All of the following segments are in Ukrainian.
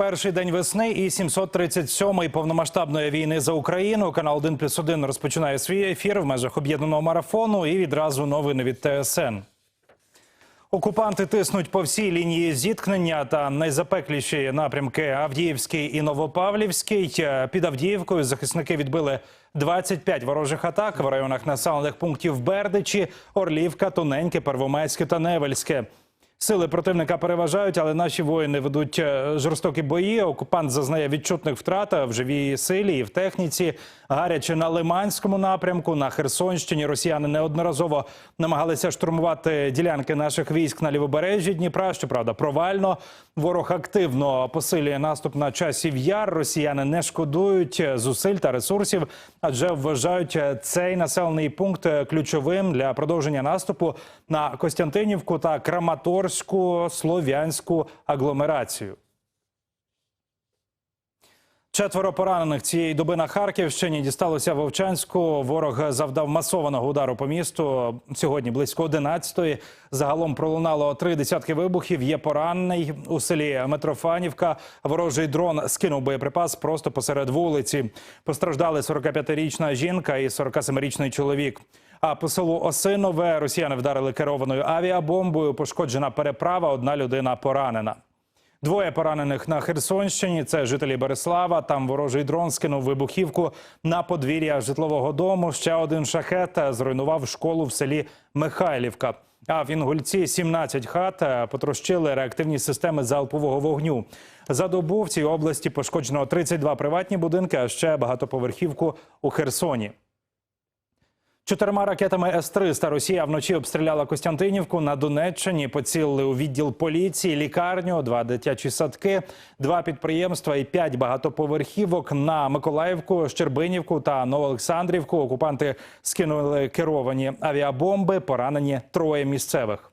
Перший день весни і 737-й повномасштабної війни за Україну. Канал 1 плюс 1 розпочинає свій ефір в межах об'єднаного марафону і відразу новини від ТСН. Окупанти тиснуть по всій лінії зіткнення та найзапекліші напрямки Авдіївський і Новопавлівський. Під Авдіївкою захисники відбили 25 ворожих атак в районах населених пунктів Бердичі, Орлівка, Тоненьке, Первомайське та Невельське. Сили противника переважають, але наші воїни ведуть е, жорстокі бої. Окупант зазнає відчутних втрат в живій силі і в техніці. Гаряче на Лиманському напрямку, на Херсонщині. Росіяни неодноразово намагалися штурмувати ділянки наших військ на лівобережжі Дніпра. Щоправда, провально ворог активно посилює наступ на часів яр. Росіяни не шкодують зусиль та ресурсів, адже вважають цей населений пункт ключовим для продовження наступу на Костянтинівку та Краматорську слов'янську агломерацію. Четверо поранених цієї доби на Харківщині дісталося Вовчанську. Ворог завдав масованого удару по місту. Сьогодні близько 11-ї. Загалом пролунало три десятки вибухів. Є поранений у селі Митрофанівка. Ворожий дрон скинув боєприпас просто посеред вулиці. Постраждали 45-річна жінка і 47-річний чоловік. А по селу Осинове росіяни вдарили керованою авіабомбою. Пошкоджена переправа. Одна людина поранена. Двоє поранених на Херсонщині. Це жителі Береслава. Там ворожий дрон скинув вибухівку на подвір'я житлового дому. Ще один шахет зруйнував школу в селі Михайлівка. А в Інгульці 17 хат потрощили реактивні системи залпового вогню. За добу в цій області пошкоджено 32 приватні будинки, а ще багатоповерхівку у Херсоні. Чотирма ракетами С-300 Росія вночі обстріляла Костянтинівку на Донеччині. Поцілили у відділ поліції, лікарню, два дитячі садки, два підприємства і п'ять багатоповерхівок на Миколаївку, Щербинівку та Новоолександрівку. Окупанти скинули керовані авіабомби. Поранені троє місцевих.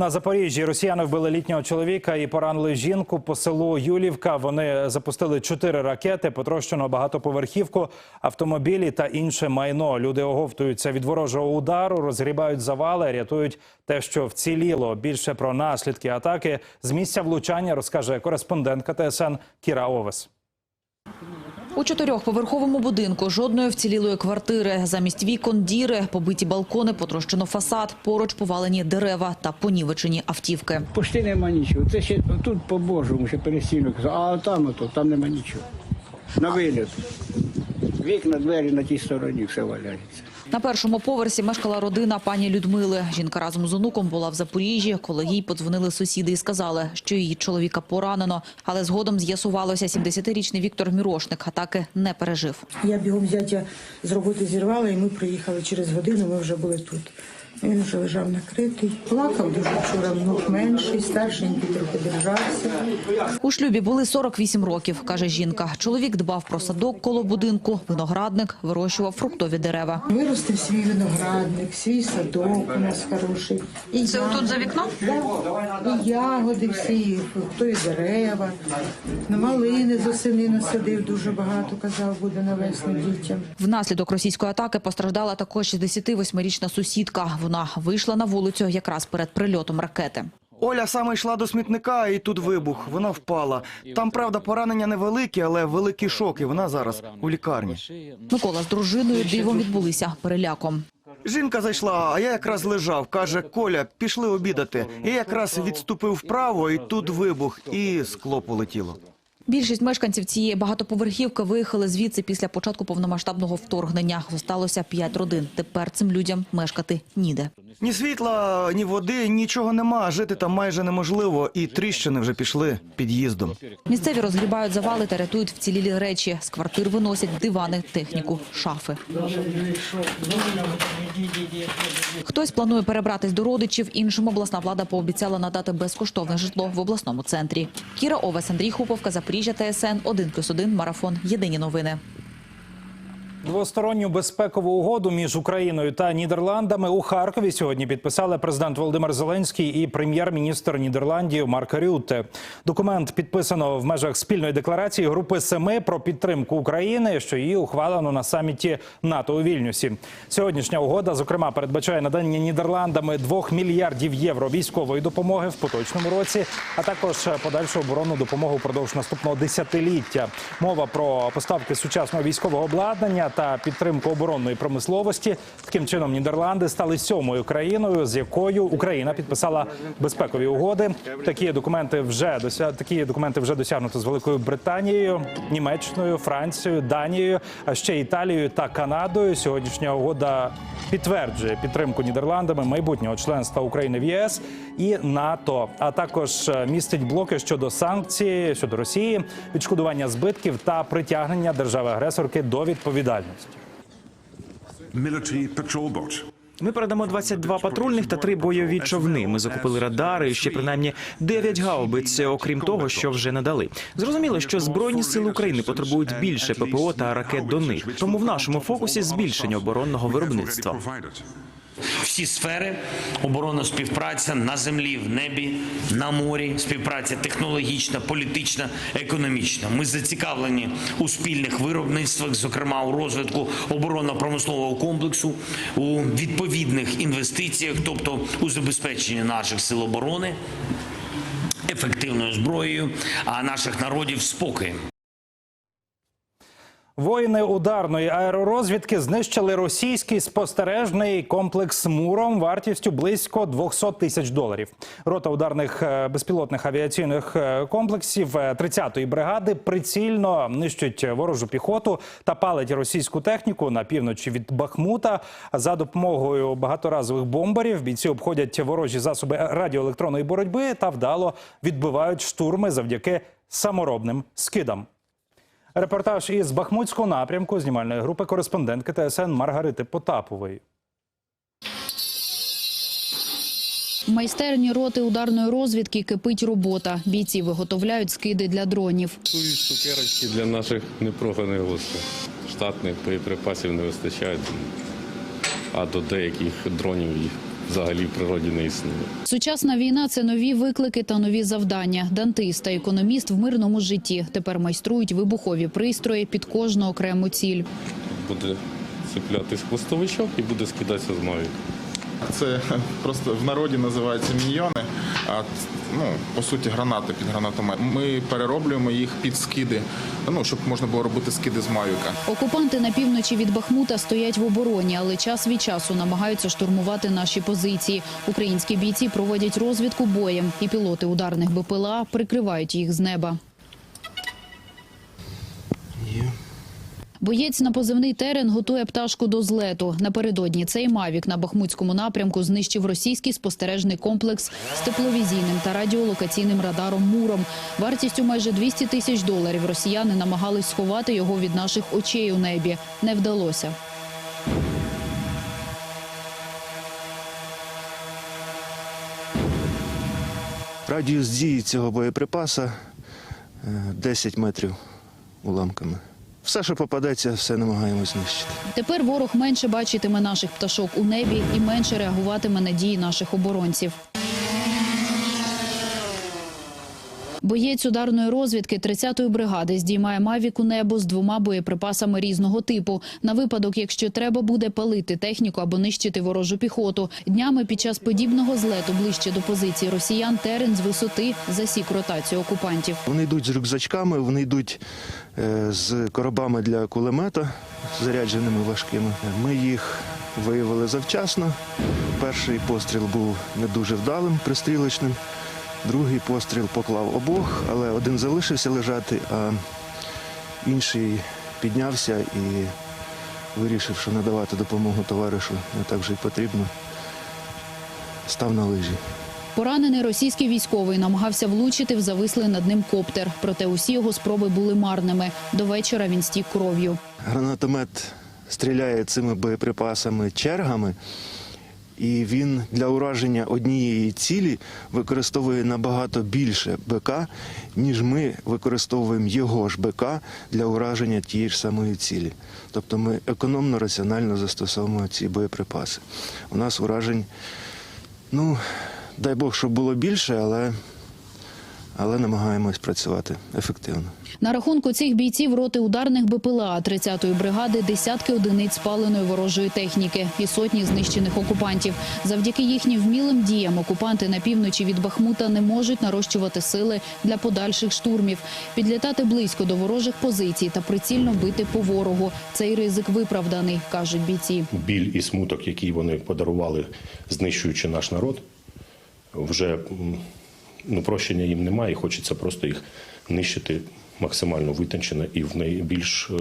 На Запоріжжі росіяни вбили літнього чоловіка і поранили жінку по селу Юлівка. Вони запустили чотири ракети, потрощено багатоповерхівку, автомобілі та інше майно. Люди оговтуються від ворожого удару, розгрібають завали, рятують те, що вціліло. Більше про наслідки атаки з місця влучання розкаже кореспондентка ТСН Кіра Овес. У чотирьохповерховому будинку жодної вцілілої квартири. Замість вікон діри, побиті балкони, потрощено фасад, поруч повалені дерева та понівечені автівки. Почти нема нічого. Це ще тут по-божому, ще пересінок. а там ото, там нема нічого. На виліт. Вікна, двері на тій стороні, все валяється. На першому поверсі мешкала родина пані Людмили. Жінка разом з онуком була в Запоріжжі, коли їй подзвонили сусіди і сказали, що її чоловіка поранено. Але згодом з'ясувалося, 70-річний Віктор Мірошник атаки не пережив. Я бігом зятя з роботи зірвала, і ми приїхали через годину. Ми вже були тут. Він вже лежав накритий. Плакав дуже вчора, внук менший, старшенький трохи держався. У шлюбі були 48 років, каже жінка. Чоловік дбав про садок коло будинку, виноградник, вирощував фруктові дерева. Виростив свій виноградник, свій садок у нас хороший. І Це отут за вікном? Да. І ягоди всі, фруктові дерева. На малини з осени насадив дуже багато, казав, буде на весну дітям. Внаслідок російської атаки постраждала також 68-річна сусідка. Вона вийшла на вулицю якраз перед прильотом ракети. Оля саме йшла до смітника, і тут вибух. Вона впала. Там, правда, поранення невеликі, але великий шок, і вона зараз у лікарні. Микола з дружиною дивом відбулися переляком. Жінка зайшла, а я якраз лежав. Каже, Коля, пішли обідати. Я якраз відступив вправо, і тут вибух, і скло полетіло. Більшість мешканців цієї багатоповерхівки виїхали звідси після початку повномасштабного вторгнення. Зосталося п'ять родин. Тепер цим людям мешкати ніде. Ні світла, ні води, нічого нема. Жити там майже неможливо, і тріщини вже пішли під'їздом. Місцеві розгрібають завали та рятують вцілілі речі. З квартир виносять дивани, техніку, шафи. Хтось планує перебратись до родичів, іншим обласна влада пообіцяла надати безкоштовне житло в обласному центрі. Кіра Овес, Андрій Хуповка, Запоріжжя, ТСН 1+,1, Марафон. Єдині новини. Двосторонню безпекову угоду між Україною та Нідерландами у Харкові сьогодні підписали президент Володимир Зеленський і прем'єр-міністр Нідерландів Марк Рютте. Документ підписано в межах спільної декларації групи семи про підтримку України, що її ухвалено на саміті НАТО у Вільнюсі. Сьогоднішня угода, зокрема, передбачає надання Нідерландами 2 мільярдів євро військової допомоги в поточному році, а також подальшу оборонну допомогу впродовж наступного десятиліття. Мова про поставки сучасного військового обладнання та підтримку оборонної промисловості. Таким чином, Нідерланди стали сьомою країною, з якою Україна підписала безпекові угоди. Такі документи вже дося... такі документи вже досягнуто з Великою Британією, Німеччиною, Францією, Данією, а ще Італією та Канадою. Сьогоднішня угода підтверджує підтримку Нідерландами майбутнього членства України в ЄС і НАТО, а також е, містить блоки щодо санкцій щодо Росії, відшкодування збитків та притягнення держави-агресорки до відповідальності. Military patrol boat. Ми передамо 22 патрульних та 3 бойові човни. Ми закупили радари і ще принаймні 9 гаубиць, окрім того, що вже надали. Зрозуміло, що збройні сили України потребують більше ППО та ракет до них. Тому в нашому фокусі збільшення оборонного виробництва. Всі сфери оборонна співпраця на землі, в небі, на морі, співпраця технологічна, політична, економічна. Ми зацікавлені у спільних виробництвах, зокрема у розвитку оборонно-промислового комплексу, у відповідних інвестиціях, тобто у забезпеченні наших сил оборони ефективною зброєю, а наших народів спокоєм. Воїни ударної аеророзвідки знищили російський спостережний комплекс Муром вартістю близько 200 тисяч доларів. Рота ударних е, безпілотних авіаційних е, комплексів е, 30-ї бригади прицільно нищить ворожу піхоту та палить російську техніку на півночі від Бахмута. За допомогою багаторазових бомбарів бійці обходять ворожі засоби радіоелектронної боротьби та вдало відбивають штурми завдяки саморобним скидам. Репортаж із Бахмутського напрямку знімальної групи кореспондентки ТСН Маргарити Потапової. В майстерні роти ударної розвідки кипить робота. Бійці виготовляють скиди для дронів. Готують цукерочки для наших непроханих гостей. Штатних боєприпасів не вистачає, а до деяких дронів їх взагалі в природі не існує. Сучасна війна це нові виклики та нові завдання. Дантист та економіст в мирному житті тепер майструють вибухові пристрої під кожну окрему ціль. Буде цеплятись хвостовичок і буде скидатися з мавіка. Це просто в народі називаються міньйони, а ну, по суті гранати під гранатомет. Ми перероблюємо їх під скиди, ну, щоб можна було робити скиди з мавіка. Окупанти на півночі від Бахмута стоять в обороні, але час від часу намагаються штурмувати наші позиції. Українські бійці проводять розвідку боєм, і пілоти ударних БПЛА прикривають їх з неба. Боєць на позивний терен готує пташку до злету. Напередодні цей мавік на бахмутському напрямку знищив російський спостережний комплекс з тепловізійним та радіолокаційним радаром Муром. Вартістю майже 200 тисяч доларів росіяни намагались сховати його від наших очей у небі. Не вдалося. Радіус дії цього боєприпаса е, 10 метрів уламками. Все, що попадеться, все намагаємось знищити. Тепер ворог менше бачитиме наших пташок у небі і менше реагуватиме на дії наших оборонців. Боєць ударної розвідки 30-ї бригади здіймає мавік у небо з двома боєприпасами різного типу на випадок, якщо треба буде палити техніку або нищити ворожу піхоту. Днями під час подібного злету ближче до позиції росіян терен з висоти засік ротацію окупантів. Вони йдуть з рюкзачками, вони йдуть е, з коробами для кулемета, зарядженими важкими. Ми їх виявили завчасно. Перший постріл був не дуже вдалим, пристрілочним. Другий постріл поклав обох, але один залишився лежати, а інший піднявся і вирішив, що надавати допомогу товаришу не так вже й потрібно. Став на лижі. Поранений російський військовий намагався влучити в завислий над ним коптер. Проте усі його спроби були марними. До вечора він стік кров'ю. Гранатомет стріляє цими боєприпасами чергами, і він для ураження однієї цілі використовує набагато більше БК, ніж ми використовуємо його ж БК для ураження тієї ж самої цілі. Тобто ми економно, раціонально застосовуємо ці боєприпаси. У нас уражень, ну, дай Бог, щоб було більше, але, але намагаємось працювати ефективно. На рахунку цих бійців роти ударних БПЛА 30-ї бригади десятки одиниць спаленої ворожої техніки і сотні знищених окупантів. Завдяки їхнім вмілим діям окупанти на півночі від Бахмута не можуть нарощувати сили для подальших штурмів, підлітати близько до ворожих позицій та прицільно бити по ворогу. Цей ризик виправданий, кажуть бійці. біль і смуток, який вони подарували, знищуючи наш народ, вже ну, прощення їм немає, і хочеться просто їх нищити максимально витончено і в найбільш е,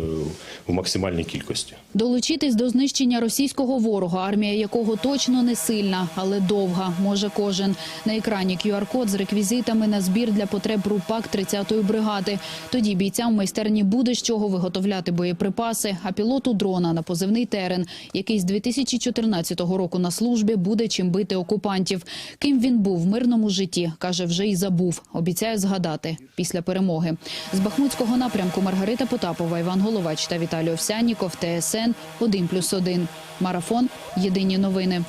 в максимальній кількості. Долучитись до знищення російського ворога, армія якого точно не сильна, але довга, може кожен. На екрані QR-код з реквізитами на збір для потреб РУПАК 30-ї бригади. Тоді бійцям майстерні буде з чого виготовляти боєприпаси, а пілоту дрона на позивний терен, який з 2014 року на службі буде чим бити окупантів. Ким він був в мирному житті, каже, вже і забув. Обіцяє згадати після перемоги. З Бахмутського напрямку Маргарита Потапова, Іван Головач та Віталій Овсянніков, ТСН 1+,1. Марафон. Єдині новини.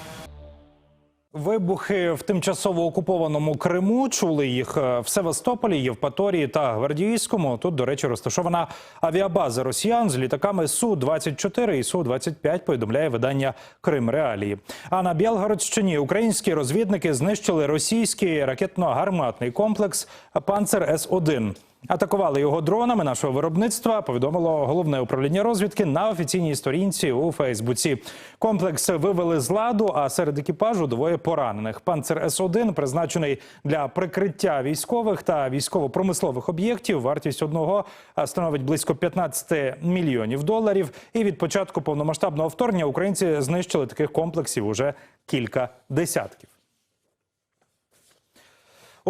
Вибухи в тимчасово окупованому Криму чули їх е, в Севастополі, Євпаторії та Гвардійському. Тут, до речі, розташована авіабаза росіян з літаками су 24 і су 25 Повідомляє видання Крим Реалії. А на Білгородщині українські розвідники знищили російський ракетно-гарматний комплекс Панцер С 1 Атакували його дронами нашого виробництва. Повідомило головне управління розвідки на офіційній сторінці у Фейсбуці. Комплекс вивели з ладу, а серед екіпажу двоє поранених. Панцер С 1 призначений для прикриття військових та військово-промислових об'єктів. Вартість одного становить близько 15 мільйонів доларів. І від початку повномасштабного вторгнення українці знищили таких комплексів уже кілька десятків.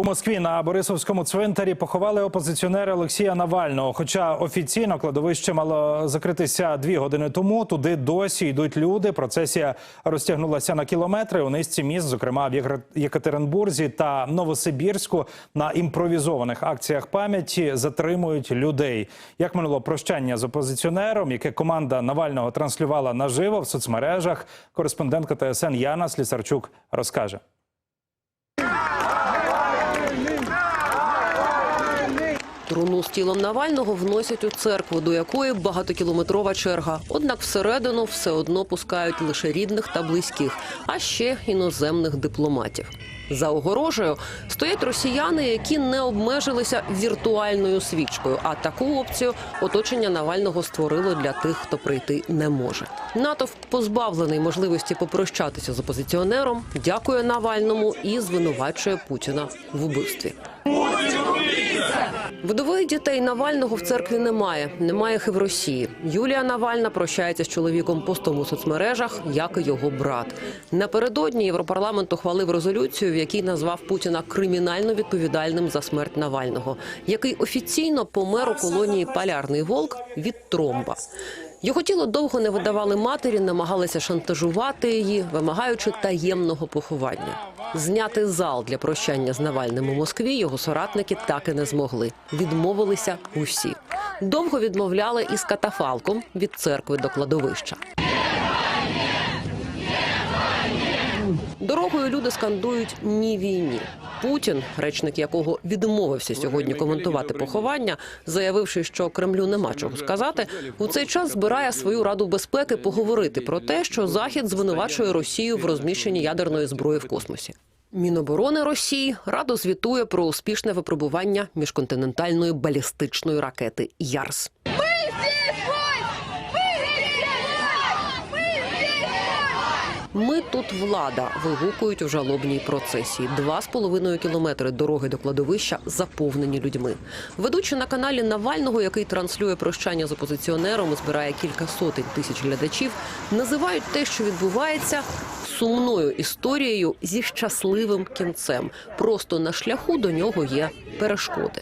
У Москві на Борисовському цвинтарі поховали опозиціонера Олексія Навального. Хоча офіційно кладовище мало закритися дві години тому. Туди досі йдуть люди. Процесія розтягнулася на кілометри. У низці міст, зокрема в Єкатеринбурзі та Новосибірську, на імпровізованих акціях пам'яті затримують людей. Як минуло прощання з опозиціонером, яке команда Навального транслювала наживо в соцмережах. Кореспондентка ТСН Яна Слісарчук розкаже. Труну з тілом Навального вносять у церкву, до якої багатокілометрова черга. Однак всередину все одно пускають лише рідних та близьких, а ще іноземних дипломатів. За огорожею стоять росіяни, які не обмежилися віртуальною свічкою. А таку опцію оточення Навального створило для тих, хто прийти не може. Натовп позбавлений можливості попрощатися з опозиціонером, дякує Навальному і звинувачує Путіна в убивстві. Вдови дітей Навального в церкві немає. Немає їх і в Росії. Юлія Навальна прощається з чоловіком постом у соцмережах, як і його брат. Напередодні Європарламент ухвалив резолюцію, в якій назвав Путіна кримінально відповідальним за смерть Навального, який офіційно помер у колонії Полярний Волк від тромба. Його тіло довго не видавали матері, намагалися шантажувати її, вимагаючи таємного поховання. Зняти зал для прощання з Навальним у Москві його соратники так і не змогли. Відмовилися усі. Довго відмовляли із катафалком від церкви до кладовища. Дорогою люди скандують ні війні. Путін, речник якого відмовився сьогодні коментувати поховання, заявивши, що Кремлю нема чого сказати, у цей час збирає свою раду безпеки поговорити про те, що Захід звинувачує Росію в розміщенні ядерної зброї в космосі. Міноборони Росії радо звітує про успішне випробування міжконтинентальної балістичної ракети Ярс. Ми тут влада вигукують у жалобній процесії. Два з половиною кілометри дороги до кладовища заповнені людьми. Ведучи на каналі Навального, який транслює прощання з опозиціонером, і збирає кілька сотень тисяч глядачів, називають те, що відбувається, сумною історією зі щасливим кінцем. Просто на шляху до нього є перешкоди.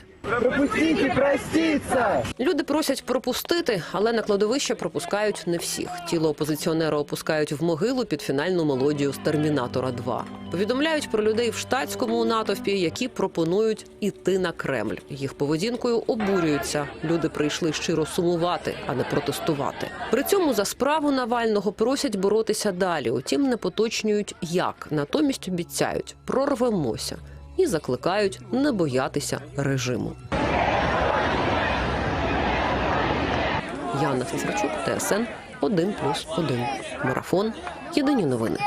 Люди просять пропустити, але на кладовище пропускають не всіх. Тіло опозиціонера опускають в могилу під фінальну мелодію з Термінатора 2. Повідомляють про людей в штатському натовпі, які пропонують іти на Кремль. Їх поведінкою обурюються. Люди прийшли щиро сумувати, а не протестувати. При цьому за справу Навального просять боротися далі. Утім, не поточнюють як. Натомість обіцяють прорвемося і закликають не боятися режиму. Яна Фісарчук, ТСН 1+,1. Марафон. Єдині новини.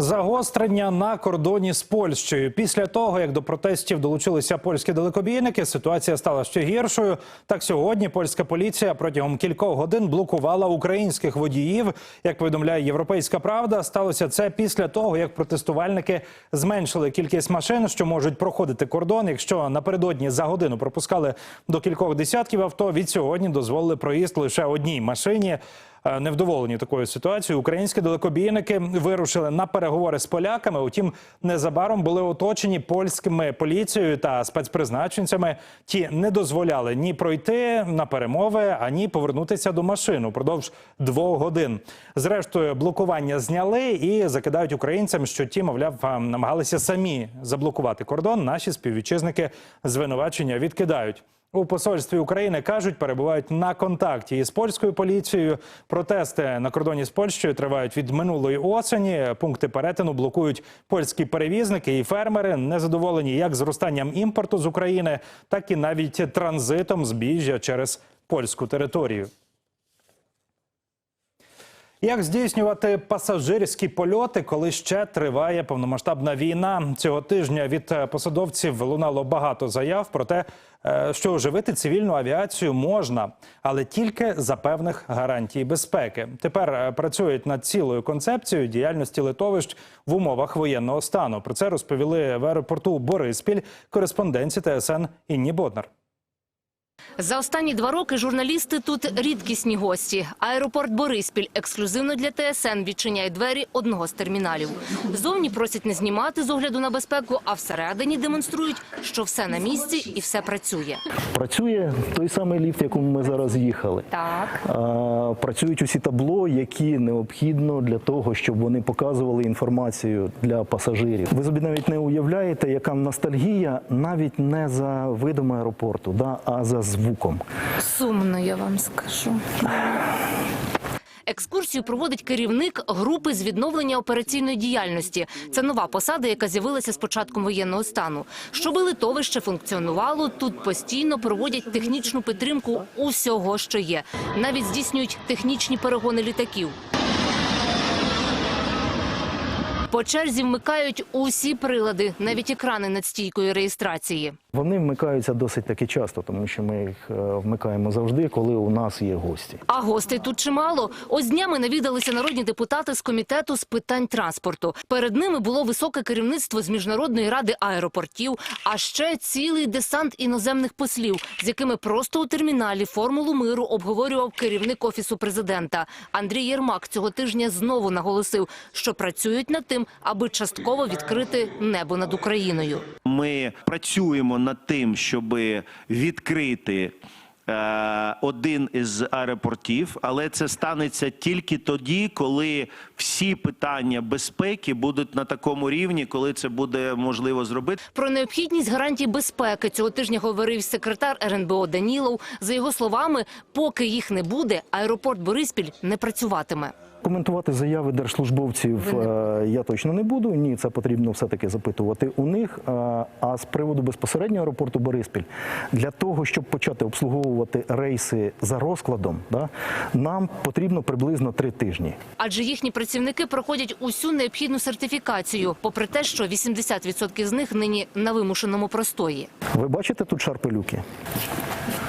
Загострення на кордоні з Польщею. Після того, як до протестів долучилися польські далекобійники, ситуація стала ще гіршою. Так сьогодні польська поліція протягом кількох годин блокувала українських водіїв. Як повідомляє Європейська Правда, сталося це після того, як протестувальники зменшили кількість машин, що можуть проходити кордон. Якщо напередодні за годину пропускали до кількох десятків авто, від сьогодні дозволили проїзд лише одній машині. Е, Невдоволені такою ситуацією, українські далекобійники вирушили на переговори з поляками. Утім, незабаром були оточені польськими поліцією та спецпризначенцями. Ті не дозволяли ні пройти на перемови, ані повернутися до машин упродовж двох годин. Зрештою, блокування зняли і закидають українцям, що ті, мовляв, е, намагалися самі заблокувати кордон. Наші співвітчизники звинувачення відкидають. У посольстві України кажуть, перебувають на контакті із польською поліцією. Протести на кордоні з Польщею тривають від минулої осені. Пункти перетину блокують польські перевізники і фермери. Незадоволені як зростанням імпорту з України, так і навіть транзитом збіжжя через польську територію. Як здійснювати пасажирські польоти, коли ще триває повномасштабна війна? Цього тижня від е, посадовців лунало багато заяв про те, е, що оживити цивільну авіацію можна, але тільки за певних гарантій безпеки. Тепер е, працюють над цілою концепцією діяльності литовищ в умовах воєнного стану. Про це розповіли в аеропорту Бориспіль кореспонденці ТСН Інні Боднар. За останні два роки журналісти тут рідкісні гості. Аеропорт Бориспіль ексклюзивно для ТСН відчиняє двері одного з терміналів. Зовні просять не знімати з огляду на безпеку, а всередині демонструють, що все на місці і все працює. Працює той самий ліфт, якому ми зараз їхали. Так. А, Працюють усі табло, які необхідно для того, щоб вони показували інформацію для пасажирів. Ви собі навіть не уявляєте, яка ностальгія навіть не за видом аеропорту, да, а за звуком. Сумно, я вам скажу. Екскурсію проводить керівник групи з відновлення операційної діяльності. Це нова посада, яка з'явилася з початком воєнного стану. Щоб литовище функціонувало, тут постійно проводять технічну підтримку усього, що є. Навіть здійснюють технічні перегони літаків. По черзі вмикають усі прилади, навіть екрани над стійкою реєстрації. Вони вмикаються досить таки часто, тому що ми їх е, вмикаємо завжди, коли у нас є гості. А гостей тут чимало. Ось днями навідалися народні депутати з комітету з питань транспорту. Перед ними було високе керівництво з міжнародної ради аеропортів, а ще цілий десант іноземних послів, з якими просто у терміналі формулу миру обговорював керівник офісу президента. Андрій Єрмак цього тижня знову наголосив, що працюють над тим, аби частково відкрити небо над Україною. Ми працюємо над тим, щоб відкрити е, один із аеропортів, але це станеться тільки тоді, коли всі питання безпеки будуть на такому рівні, коли це буде можливо зробити. Про необхідність гарантій безпеки цього тижня говорив секретар РНБО Данілов. За його словами, поки їх не буде, аеропорт Бориспіль не працюватиме. Коментувати заяви держслужбовців е, я точно не буду. Ні, це потрібно все-таки запитувати у них. Е, А з приводу безпосередньо аеропорту Бориспіль, для того, щоб почати обслуговувати рейси за розкладом, нам потрібно приблизно три тижні. Адже їхні працівники проходять усю необхідну сертифікацію, попри те, що 80% з них нині на вимушеному простої. Ви бачите тут шарпелюки?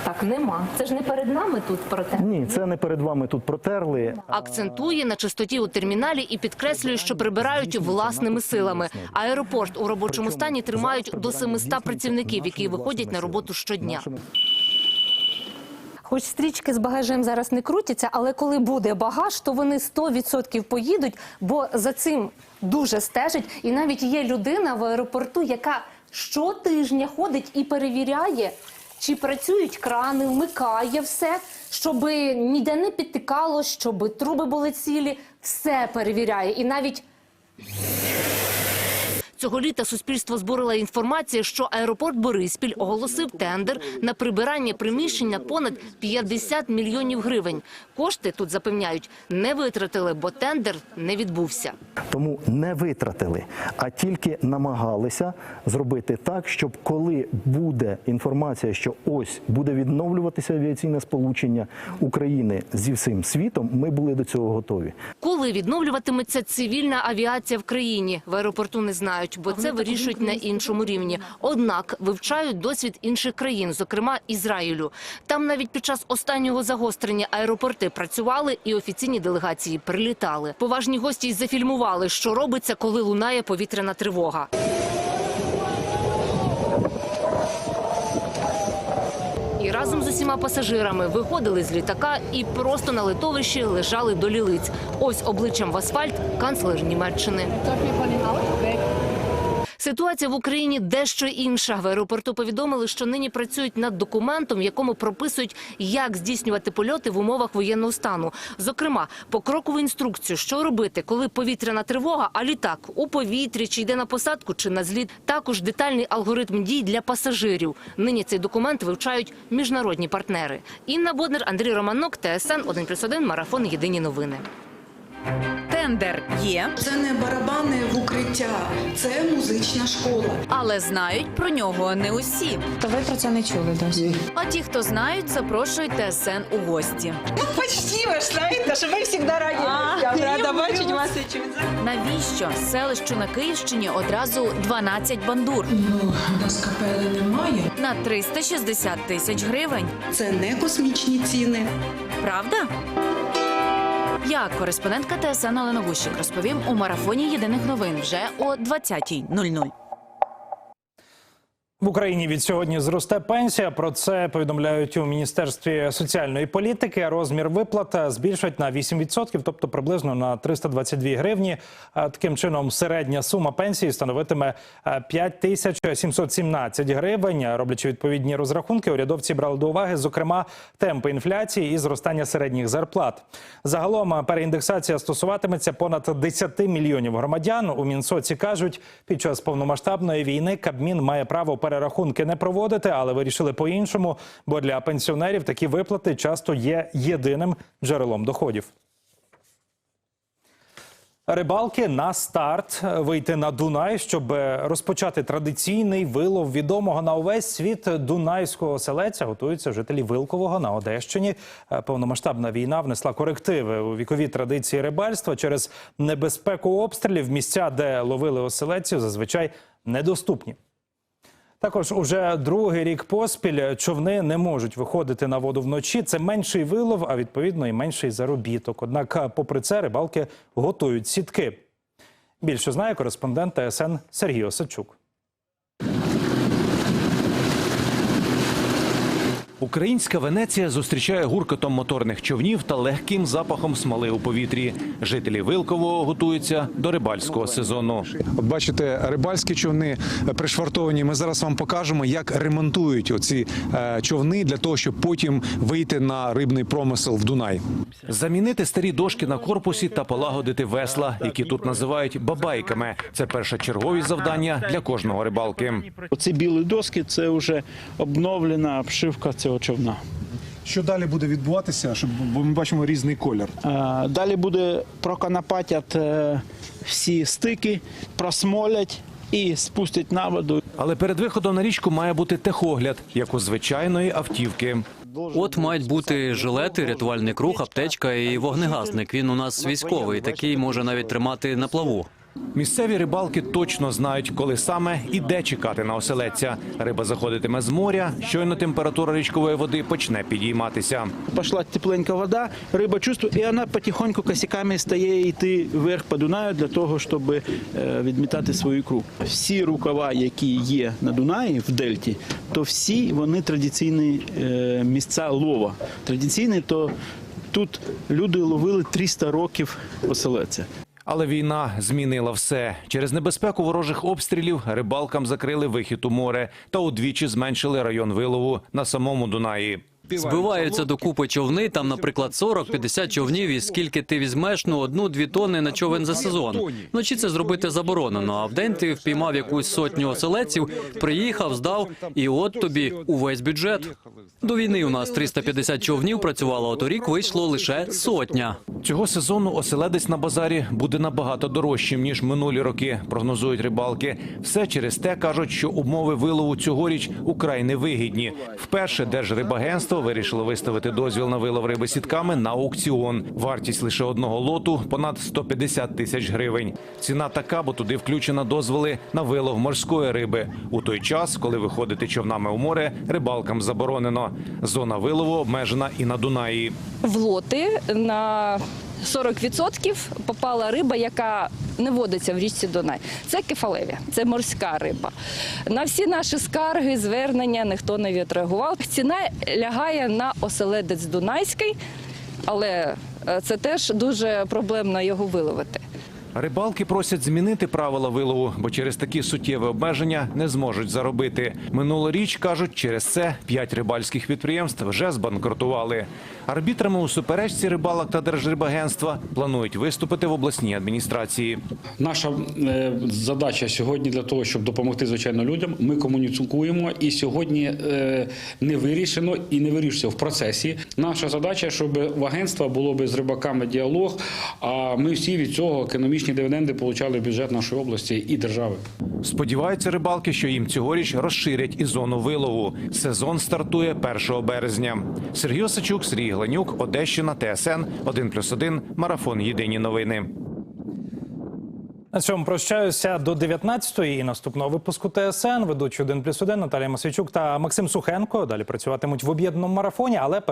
Так нема. Це ж не перед нами тут проте. Ні, це не перед вами тут протерли. Акцентує на чистоті у терміналі і підкреслює, що прибирають власними силами. Аеропорт у робочому стані тримають до 700 працівників, які виходять на роботу щодня. Хоч стрічки з багажем зараз не крутяться, але коли буде багаж, то вони 100% поїдуть, бо за цим дуже стежать. І навіть є людина в аеропорту, яка щотижня ходить і перевіряє, чи працюють крани, вмикає все, щоб ніде не підтикало, щоб труби були цілі. Все перевіряє. І навіть Цього літа суспільство зборило інформацію, що аеропорт Бориспіль оголосив тендер на прибирання приміщень на понад 50 мільйонів гривень. Кошти тут запевняють не витратили, бо тендер не відбувся. Тому не витратили, а тільки намагалися зробити так, щоб коли буде інформація, що ось буде відновлюватися авіаційне сполучення України зі всім світом, ми були до цього готові. Коли відновлюватиметься цивільна авіація в країні, в аеропорту не знають, бо це вирішують на іншому рівні. Однак вивчають досвід інших країн, зокрема Ізраїлю. Там навіть під час останнього загострення аеропорти працювали і офіційні делегації прилітали. Поважні гості й зафільмували, що робиться, коли лунає повітряна тривога. І разом з усіма пасажирами виходили з літака і просто на литовищі лежали до лілиць. Ось обличчям в асфальт канцлер Німеччини. Ситуація в Україні дещо інша. В аеропорту повідомили, що нині працюють над документом, в якому прописують, як здійснювати польоти в умовах воєнного стану. Зокрема, покрокову інструкцію, що робити, коли повітряна тривога, а літак у повітрі, чи йде на посадку, чи на зліт. Також детальний алгоритм дій для пасажирів. Нині цей документ вивчають міжнародні партнери. Інна Боднер, Андрій Романок, ТСН 1+,1, Марафон. Єдині новини. Тендер є. Це не барабани в укриття, це музична школа. Але знають про нього не усі. То ви про це не чули досі? А ті, хто знають, запрошують ТСН у гості. Ну, почти ви ж знаєте, що ми завжди раді. Я рада бачити вас і чути. Навіщо селищу на Київщині одразу 12 бандур? Ну, у нас капели немає. На 360 тисяч гривень. Це не космічні ціни. Правда? Я, кореспондентка ТСН Олена Гущик, розповім у марафоні єдиних новин вже о 20.00. В Україні від сьогодні зросте пенсія. Про це повідомляють у міністерстві соціальної політики. Розмір виплат збільшать на 8%, тобто приблизно на 322 гривні. Таким чином, середня сума пенсії становитиме е, 5717 гривень. Роблячи відповідні розрахунки, урядовці брали до уваги, зокрема, темпи інфляції і зростання середніх зарплат. Загалом переіндексація стосуватиметься понад 10 мільйонів громадян. У Мінсоці кажуть, під час повномасштабної війни Кабмін має право перерахунки не проводити, але вирішили по-іншому, бо для пенсіонерів такі виплати часто є єдиним джерелом доходів. Рибалки на старт вийти на Дунай, щоб розпочати традиційний вилов відомого на увесь світ дунайського селеця. Готуються жителі Вилкового на Одещині. Е, Повномасштабна війна внесла корективи у вікові традиції рибальства через небезпеку обстрілів. Місця, де ловили оселедців, зазвичай недоступні. Також уже другий рік поспіль човни не можуть виходити на воду вночі. Це менший вилов, а відповідно і менший заробіток. Однак, попри це, рибалки готують сітки. Більше знає кореспондент ТСН Сергій Осадчук. Українська Венеція зустрічає гуркотом моторних човнів та легким запахом смоли у повітрі. Жителі Вилкового готуються до рибальського сезону. От бачите, рибальські човни пришвартовані. Ми зараз вам покажемо, як ремонтують оці е, човни для того, щоб потім вийти на рибний промисел в Дунай. Замінити старі дошки на корпусі та полагодити весла, які тут називають бабайками. Це першочергові завдання для кожного рибалки. Оці білі доски це вже обновлена обшивка цього човна. Що далі буде відбуватися? Щоб бо ми бачимо різний колір. Е, Далі буде проконопатять е, всі стики, просмолять і спустять на воду. Але перед виходом на річку має бути техогляд, як у звичайної автівки. От мають бути жилети, рятувальний круг, аптечка і вогнегасник. Він у нас військовий, такий може навіть тримати на плаву. Місцеві рибалки точно знають, коли саме і де чекати на оселедця. Риба заходитиме з моря, щойно температура річкової води почне підійматися. Пішла тепленька вода, риба чувствує, і вона потихоньку косяками стає йти вверх по Дунаю для того, щоб е, відмітати свою ікру. Всі рукава, які є на Дунаї в Дельті, то всі вони традиційні е, місця лова. Традиційні, то тут люди ловили 300 років оселедця. Але війна змінила все. Через небезпеку ворожих обстрілів рибалкам закрили вихід у море та удвічі зменшили район вилову на самому Дунаї. Збиваються докупи човни, там, наприклад, 40-50 човнів, і скільки ти візьмеш, ну, одну-дві тонни на човен за сезон. Вночі це зробити заборонено, а вдень ти впіймав якусь сотню оселедців, приїхав, здав, і от тобі увесь бюджет. До війни у нас 350 човнів працювало, а торік вийшло лише сотня. Цього сезону оселедець на базарі буде набагато дорожчим ніж минулі роки, прогнозують рибалки. Все через те кажуть, що умови вилову цьогоріч украй невигідні. Вперше Держрибагентство вирішило виставити дозвіл на вилов риби сітками на аукціон. Вартість лише одного лоту понад 150 тисяч гривень. Ціна така, бо туди включено дозволи на вилов морської риби. У той час, коли виходити човнами у море, рибалкам заборонено. Зона вилову обмежена і на Дунаї. в лоти на 40% попала риба, яка не водиться в річці Дунай. Це кефалеві, це морська риба. На всі наші скарги, звернення ніхто не відреагував. Ціна лягає на оселедець Дунайський, але е, це теж дуже проблемно його виловити. Рибалки просять змінити правила вилову, бо через такі суттєві обмеження не зможуть заробити. Минулоріч кажуть, через це п'ять рибальських підприємств вже збанкрутували. Арбітрами у суперечці рибалок та Держрибагентства планують виступити в обласній адміністрації. Наша е, задача сьогодні для того, щоб допомогти звичайно людям. Ми комунікуємо і сьогодні е, не вирішено і не вирішується в процесі. Наша задача, щоб в агентства було би з рибаками діалог. А ми всі від цього економічні дивіденди получали бюджет нашої області і держави. Сподіваються рибалки, що їм цьогоріч розширять і зону вилову. Сезон стартує 1 березня. Сергій Осачук, Сергій Гленюк, Одещина, ТСН 1+,1, Марафон. Єдині новини. На цьому прощаюся до 19-ї і наступного випуску ТСН. Ведучі 1+,1 Наталія Масичук та Максим Сухенко. Далі працюватимуть в об'єднаному марафоні, але перед